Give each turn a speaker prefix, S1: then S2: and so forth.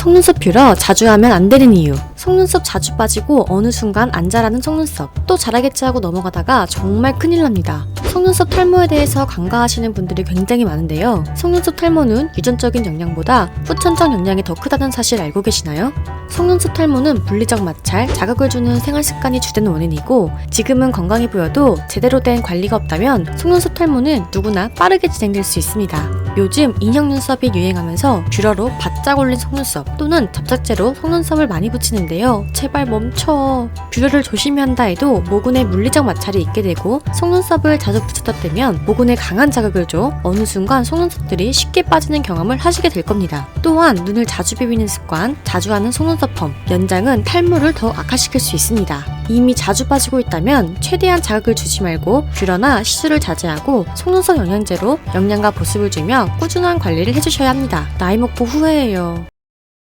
S1: 속눈썹 뷰러 자주 하면 안 되는 이유. 속눈썹 자주 빠지고 어느 순간 안 자라는 속눈썹. 또 자라겠지 하고 넘어가다가 정말 큰일 납니다. 속눈썹 탈모에 대해서 간과하시는 분들이 굉장히 많은데요. 속눈썹 탈모는 유전적인 영향보다 후천적 영향이 더 크다는 사실 알고 계시나요? 속눈썹 탈모는 물리적 마찰, 자극을 주는 생활 습관이 주된 원인이고 지금은 건강해 보여도 제대로 된 관리가 없다면 속눈썹 탈모는 누구나 빠르게 진행될 수 있습니다. 요즘 인형 눈썹이 유행하면서 뷰러로 바짝 올린 속눈썹 또는 접착제로 속눈썹을 많이 붙이는데요. 제발 멈춰. 뷰러를 조심히 한다 해도 모근에 물리적 마찰이 있게 되고 속눈썹을 자주 붙였다 떼면 모근에 강한 자극을 줘 어느 순간 속눈썹들이 쉽게 빠지는 경험을 하시게 될 겁니다. 또한 눈을 자주 비비는 습관, 자주 하는 속눈썹 펌, 연장은 탈모를 더 악화시킬 수 있습니다. 이미 자주 빠지고 있다면 최대한 자극을 주지 말고 뷰러나 시술을 자제하고 속눈썹 영양제로 영양과 보습을 주며 꾸준한 관리를 해주셔야 합니다. 나이 먹고 후회해요.